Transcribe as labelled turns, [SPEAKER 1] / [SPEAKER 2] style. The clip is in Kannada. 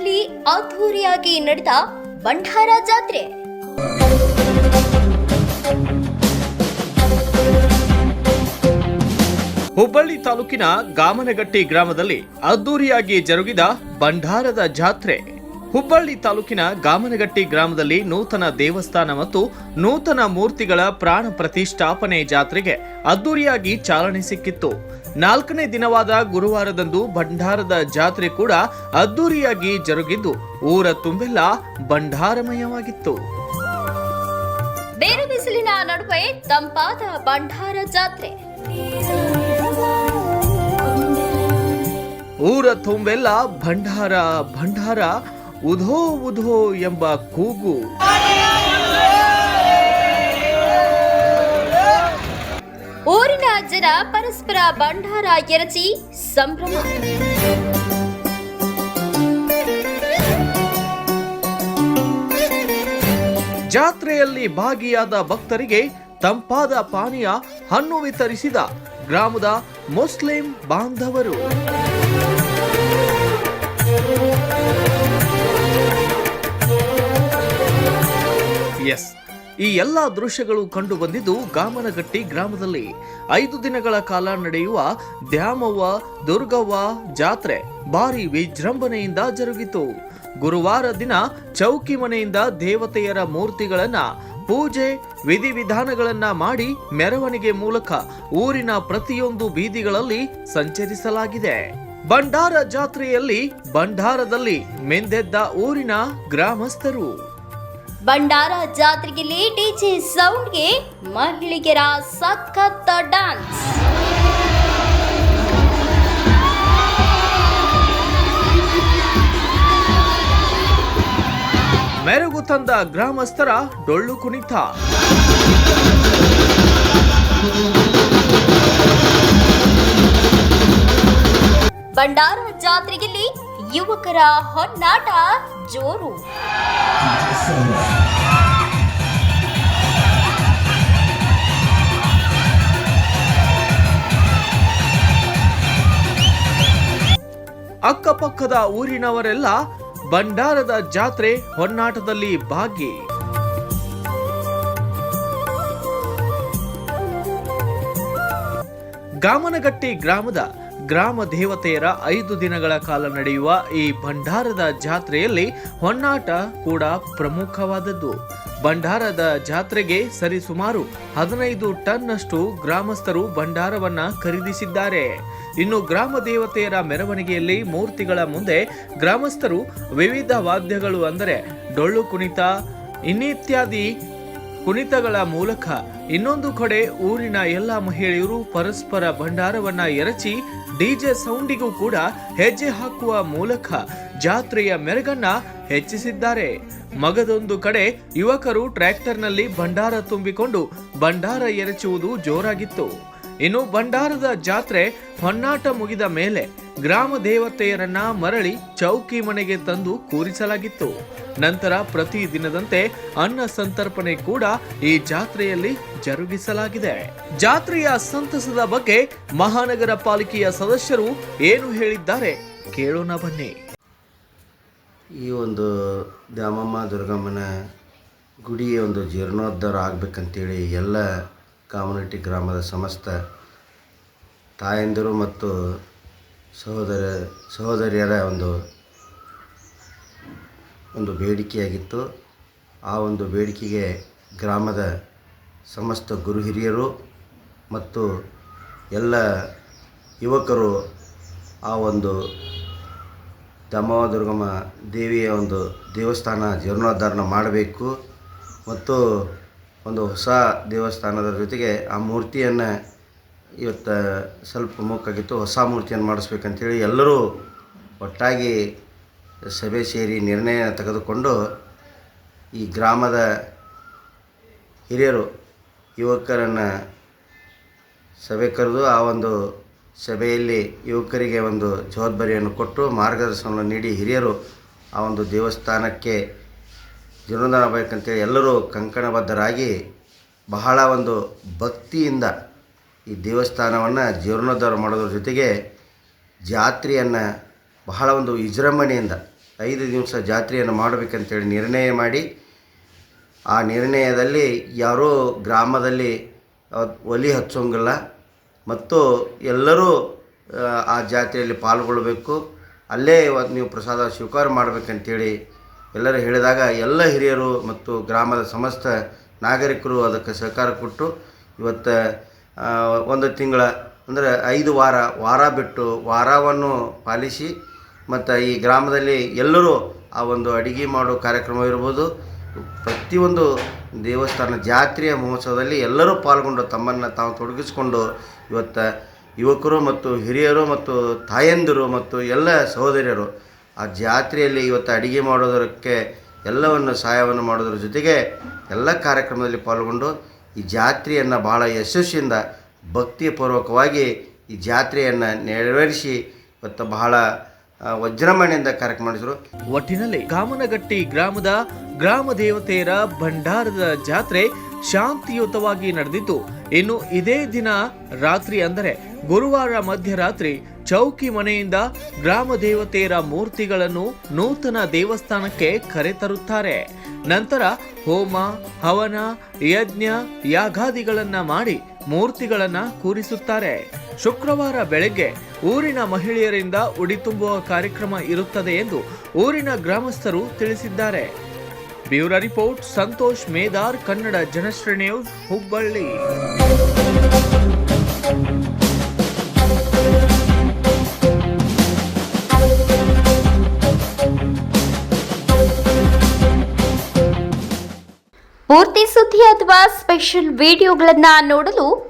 [SPEAKER 1] ಅದ್ದೂರಿಯಾಗಿ ನಡೆದ ಬಂಡಾರ ಜಾತ್ರೆ.
[SPEAKER 2] ಹುಬ್ಬಳ್ಳಿ ತಾಲೂಕಿನ ಗಾಮನಗಟ್ಟಿ ಗ್ರಾಮದಲ್ಲಿ ಅದ್ದೂರಿಯಾಗಿ ಜರುಗಿದ ಭಂಡಾರದ ಜಾತ್ರೆ. ಹುಬ್ಬಳ್ಳಿ ತಾಲೂಕಿನ ಗಾಮನಗಟ್ಟಿ ಗ್ರಾಮದಲ್ಲಿ ನೂತನ ದೇವಸ್ಥಾನ ಮತ್ತು ನೂತನ ಮೂರ್ತಿಗಳ ಪ್ರಾಣ ಪ್ರತಿಷ್ಠಾಪನೆ ಜಾತ್ರೆಗೆ ಅದ್ದೂರಿಯಾಗಿ ಚಾಲನೆ ಸಿಕ್ಕಿತ್ತು. ನಾಲ್ಕನೇ ದಿನವಾದ ಗುರುವಾರದಂದು ಭಂಡಾರದ ಜಾತ್ರೆ ಕೂಡ ಅದ್ದೂರಿಯಾಗಿ ಜರುಗಿದ್ದು ಊರ ತುಂಬೆಲ್ಲ ಭಂಡಾರಮಯವಾಗಿತ್ತು.
[SPEAKER 1] ಬೇರೆ ಬಿಸಿಲಿನ ನಡುವೆ ತಂಪಾದ ಭಂಡಾರ ಜಾತ್ರೆ.
[SPEAKER 2] ಊರ ತುಂಬೆಲ್ಲ ಭಂಡಾರ ಭಂಡಾರ ಉಧೋ ಉಧೋ ಎಂಬ ಕೂಗು.
[SPEAKER 1] ಊರಿನ ಜನ ಪರಸ್ಪರ ಭಂಡಾರ ಎರಚಿ ಸಂಭ್ರಮ.
[SPEAKER 2] ಜಾತ್ರೆಯಲ್ಲಿ ಭಾಗಿಯಾದ ಭಕ್ತರಿಗೆ ತಂಪಾದ ಪಾನೀಯ ಹಣ್ಣು ವಿತರಿಸಿದ ಗ್ರಾಮದ ಮುಸ್ಲಿಂ ಬಾಂಧವರು. ಎಸ್ ಈ ಎಲ್ಲ ದೃಶ್ಯಗಳು ಕಂಡು ಬಂದಿದ್ದು ಗಾಮನಗಟ್ಟಿ ಗ್ರಾಮದಲ್ಲಿ ಐದು ದಿನಗಳ ಕಾಲ ನಡೆಯುವ ದ್ಯಾಮವ್ವ, ದುರ್ಗವ್ವ ಜಾತ್ರೆ ಭಾರಿ ವಿಜೃಂಭಣೆಯಿಂದ ಜರುಗಿತು. ಗುರುವಾರ ದಿನ ಚೌಕಿ ಮನೆಯಿಂದ ದೇವತೆಯರ ಮೂರ್ತಿಗಳನ್ನ ಪೂಜೆ, ವಿಧಿವಿಧಾನಗಳನ್ನ ಮಾಡಿ ಮೆರವಣಿಗೆ ಮೂಲಕ ಊರಿನ ಪ್ರತಿಯೊಂದು ಬೀದಿಗಳಲ್ಲಿ ಸಂಚರಿಸಲಾಗಿದೆ. ಭಂಡಾರ ಜಾತ್ರೆಯಲ್ಲಿ ಭಂಡಾರದಲ್ಲಿ ಮೆಂದೆದ್ದ ಊರಿನ ಗ್ರಾಮಸ್ಥರು.
[SPEAKER 1] ಬಂಡಾರ ಜಾತ್ರೆಯಲ್ಲಿ ಡಿಜೆ ಸೌಂಡ್ಗೆ ಮಹಿಳೆಯರ ಸಖತ್ ಡ್ಯಾನ್ಸ್
[SPEAKER 2] ಮೆರುಗು ತಂದ ಗ್ರಾಮಸ್ಥರ ಡೊಳ್ಳು ಕುಣಿತ.
[SPEAKER 1] ಬಂಡಾರ ಜಾತ್ರೆಯಲ್ಲಿ ಯುವಕರ ಹೊನ್ನಾಟ ಜೋರು.
[SPEAKER 2] ಅಕ್ಕಪಕ್ಕದ ಊರಿನವರೆಲ್ಲ ಭಂಡಾರದ ಜಾತ್ರೆ ಹೊನ್ನಾಟದಲ್ಲಿ ಭಾಗಿ ಗಾಮನಗಟ್ಟಿ ಗ್ರಾಮದ ಗ್ರಾಮ ದೇವತೆಯರ ಐದು ದಿನಗಳ ಕಾಲ ನಡೆಯುವ ಈ ಭಂಡಾರದ ಜಾತ್ರೆಯಲ್ಲಿ ಹೊನ್ನಾಟ ಕೂಡ ಪ್ರಮುಖವಾದದ್ದು. ಭಂಡಾರದ ಜಾತ್ರೆಗೆ ಸರಿಸುಮಾರು ಹದಿನೈದು ಟನ್ನಷ್ಟು ಗ್ರಾಮಸ್ಥರು ಭಂಡಾರವನ್ನ ಖರೀದಿಸಿದ್ದಾರೆ. ಇನ್ನು ಗ್ರಾಮ ದೇವತೆಯರ ಮೆರವಣಿಗೆಯಲ್ಲಿ ಮೂರ್ತಿಗಳ ಮುಂದೆ ಗ್ರಾಮಸ್ಥರು ವಿವಿಧ ವಾದ್ಯಗಳು ಅಂದರೆ ಡೊಳ್ಳು ಕುಣಿತ, ಇನ್ನಿತ್ಯಾದಿ ಕುಣಿತಗಳ ಮೂಲಕ ಇನ್ನೊಂದು ಕಡೆ ಊರಿನ ಎಲ್ಲ ಮಹಿಳೆಯರು ಪರಸ್ಪರ ಭಂಡಾರವನ್ನ ಎರಚಿ ಡಿಜೆ ಸೌಂಡಿಗೂ ಕೂಡ ಹೆಜ್ಜೆ ಹಾಕುವ ಮೂಲಕ ಜಾತ್ರೆಯ ಮೆರಗನ್ನ ಹೆಚ್ಚಿಸಿದ್ದಾರೆ. ಮಗದೊಂದು ಕಡೆ ಯುವಕರು ಟ್ರ್ಯಾಕ್ಟರ್ನಲ್ಲಿ ಭಂಡಾರ ತುಂಬಿಕೊಂಡು ಭಂಡಾರ ಎರಚುವುದು ಜೋರಾಗಿತ್ತು. ಇನ್ನು ಭಂಡಾರದ ಜಾತ್ರೆ ಹೊನ್ನಾಟ ಮುಗಿದ ಮೇಲೆ ಗ್ರಾಮ ದೇವತೆಯರನ್ನ ಮರಳಿ ಚೌಕಿ ಮನೆಗೆ ತಂದು ಕೂರಿಸಲಾಗಿತ್ತು. ನಂತರ ಪ್ರತಿ ದಿನದಂತೆ ಅನ್ನ ಸಂತರ್ಪಣೆ ಕೂಡ ಈ ಜಾತ್ರೆಯಲ್ಲಿ ಜರುಗಿಸಲಾಗಿದೆ. ಜಾತ್ರೆಯ ಸಂತಸದ ಬಗ್ಗೆ ಮಹಾನಗರ ಪಾಲಿಕೆಯ ಸದಸ್ಯರು ಏನು ಹೇಳಿದ್ದಾರೆ ಕೇಳೋಣ ಬನ್ನಿ.
[SPEAKER 3] ಈ ಒಂದು ದ್ಯಾಮಮ್ಮ ದುರ್ಗಮ್ಮನ ಗುಡಿಯ ಒಂದು ಜೀರ್ಣೋದ್ಧಾರ ಆಗಬೇಕಂತೇಳಿ ಎಲ್ಲ ಕಾಮನಟ್ಟಿ ಗ್ರಾಮದ ಸಮಸ್ತ ತಾಯಂದಿರು ಮತ್ತು ಸಹೋದರ, ಸಹೋದರಿಯರ ಒಂದು ಒಂದು ಬೇಡಿಕೆಯಾಗಿತ್ತು. ಆ ಒಂದು ಬೇಡಿಕೆಗೆ ಗ್ರಾಮದ ಸಮಸ್ತ ಗುರು ಹಿರಿಯರು ಮತ್ತು ಎಲ್ಲ ಯುವಕರು ಆ ಒಂದು ದಾಮವ ದುರ್ಗಮ್ಮ ದೇವಿಯ ಒಂದು ದೇವಸ್ಥಾನ ಜೀರ್ಣೋದ್ಧಾರಣ ಮಾಡಬೇಕು ಮತ್ತು ಒಂದು ಹೊಸ ದೇವಸ್ಥಾನದ ಜೊತೆಗೆ ಆ ಮೂರ್ತಿಯನ್ನು ಇವತ್ತು ಸ್ವಲ್ಪ ಮುಕ್ಕಾಗಿತ್ತು ಹೊಸ ಮೂರ್ತಿಯನ್ನು ಮಾಡಿಸ್ಬೇಕಂತೇಳಿ ಎಲ್ಲರೂ ಒಟ್ಟಾಗಿ ಸಭೆ ಸೇರಿ ನಿರ್ಣಯ ತೆಗೆದುಕೊಂಡು ಈ ಗ್ರಾಮದ ಹಿರಿಯರು, ಯುವಕರನ್ನು ಸಭೆ ಕರೆದು ಆ ಒಂದು ಸಭೆಯಲ್ಲಿ ಯುವಕರಿಗೆ ಒಂದು ಜವಾಬ್ದಾರಿಯನ್ನು ಕೊಟ್ಟು ಮಾರ್ಗದರ್ಶನವನ್ನು ನೀಡಿ ಹಿರಿಯರು ಆ ಒಂದು ದೇವಸ್ಥಾನಕ್ಕೆ ಜೀರ್ಣೋದ್ಧಾರ ಆಗಬೇಕಂತೇಳಿ ಎಲ್ಲರೂ ಕಂಕಣಬದ್ಧರಾಗಿ ಬಹಳ ಒಂದು ಭಕ್ತಿಯಿಂದ ಈ ದೇವಸ್ಥಾನವನ್ನು ಜೀರ್ಣೋದ್ಧಾರ ಮಾಡೋದ್ರ ಜೊತೆಗೆ ಜಾತ್ರೆಯನ್ನು ಬಹಳ ಒಂದು ವಿಜೃಂಭಣೆಯಿಂದ ಐದು ದಿವಸ ಜಾತ್ರೆಯನ್ನು ಮಾಡಬೇಕಂತೇಳಿ ನಿರ್ಣಯ ಮಾಡಿ, ಆ ನಿರ್ಣಯದಲ್ಲಿ ಯಾರೂ ಗ್ರಾಮದಲ್ಲಿ ಒಲಿ ಹಚ್ಚೋಂಗಿಲ್ಲ. ಮತ್ತು ಎಲ್ಲರೂ, ಆ ಜಾತ್ರೆಯಲ್ಲಿ ಪಾಲ್ಗೊಳ್ಳಬೇಕು ಅಲ್ಲೇ ಇವತ್ತು ನೀವು ಪ್ರಸಾದ ಸ್ವೀಕಾರ ಮಾಡಬೇಕಂತೇಳಿ ಎಲ್ಲರೂ ಹೇಳಿದಾಗ ಎಲ್ಲ ಹಿರಿಯರು ಮತ್ತು ಗ್ರಾಮದ ಸಮಸ್ತ ನಾಗರಿಕರು ಅದಕ್ಕೆ ಸಹಕಾರ ಕೊಟ್ಟು ಇವತ್ತು ಒಂದು ತಿಂಗಳ, ಅಂದರೆ ಐದು ವಾರ ವಾರ ಬಿಟ್ಟು ವಾರವನ್ನು ಪಾಲಿಸಿ ಮತ್ತು ಈ ಗ್ರಾಮದಲ್ಲಿ ಎಲ್ಲರೂ ಆ ಒಂದು ಅಡುಗೆ ಮಾಡೋ ಕಾರ್ಯಕ್ರಮ ಇರ್ಬೋದು. ಪ್ರತಿಯೊಂದು ದೇವಸ್ಥಾನ ಜಾತ್ರೆಯ ಮಹೋತ್ಸವದಲ್ಲಿ ಎಲ್ಲರೂ ಪಾಲ್ಗೊಂಡು ತಮ್ಮನ್ನು ತಾವು ತೊಡಗಿಸಿಕೊಂಡು ಇವತ್ತು ಯುವಕರು ಮತ್ತು ಹಿರಿಯರು ಮತ್ತು ತಾಯಂದಿರು ಮತ್ತು ಎಲ್ಲ ಸಹೋದರಿಯರು ಆ ಜಾತ್ರೆಯಲ್ಲಿ ಇವತ್ತು ಅಡುಗೆ ಮಾಡೋದಕ್ಕೆ ಎಲ್ಲವನ್ನು ಸಹಾಯವನ್ನು ಮಾಡೋದ್ರ ಜೊತೆಗೆ ಎಲ್ಲ ಕಾರ್ಯಕ್ರಮದಲ್ಲಿ ಪಾಲ್ಗೊಂಡು ಈ ಜಾತ್ರೆಯನ್ನು ಬಹಳ ಯಶಸ್ವಿಯಿಂದ ಭಕ್ತಿಪೂರ್ವಕವಾಗಿ ಈ ಜಾತ್ರೆಯನ್ನು ನೆರವೇರಿಸಿ ಇವತ್ತು ಬಹಳ ವಜ್ರಮಣಿಯಿಂದ ಕಾರ್ಯಕ್ರಮ ಮಾಡಿದರು
[SPEAKER 2] ಒಟ್ಟಿನಲ್ಲಿ ಕಾಮನಗಟ್ಟಿ ಗ್ರಾಮದ ಗ್ರಾಮ ದೇವತೆಯರ ಭಂಡಾರದ ಜಾತ್ರೆ ಶಾಂತಿಯುತವಾಗಿ ನಡೆದಿದ್ದು ಇನ್ನು ಇದೇ ದಿನ ರಾತ್ರಿ ಅಂದರೆ ಗುರುವಾರ ಮಧ್ಯರಾತ್ರಿ ಚೌಕಿ ಮನೆಯಿಂದ ಗ್ರಾಮ ದೇವತೆಯರ ಮೂರ್ತಿಗಳನ್ನು ನೂತನ ದೇವಸ್ಥಾನಕ್ಕೆ ಕರೆತರುತ್ತಾರೆ ನಂತರ ಹೋಮ, ಹವನ, ಯಜ್ಞ, ಯಾಗಾದಿಗಳನ್ನ ಮಾಡಿ ಮೂರ್ತಿಗಳನ್ನ ಕೂರಿಸುತ್ತಾರೆ. ಶುಕ್ರವಾರ ಬೆಳಗ್ಗೆ ಊರಿನ ಮಹಿಳೆಯರಿಂದ ಉಡಿ ತುಂಬುವ ಕಾರ್ಯಕ್ರಮ ಇರುತ್ತದೆ ಎಂದು ಊರಿನ ಗ್ರಾಮಸ್ಥರು ತಿಳಿಸಿದ್ದಾರೆ. Bureau report, Santosh Medar, Kannada Janashree Hubballi.
[SPEAKER 1] ಪೂರ್ತಿ ಸುದ್ದಿ ಅಥವಾ ಸ್ಪೆಷಲ್ ವಿಡಿಯೋಗಳನ್ನು ನೋಡಲು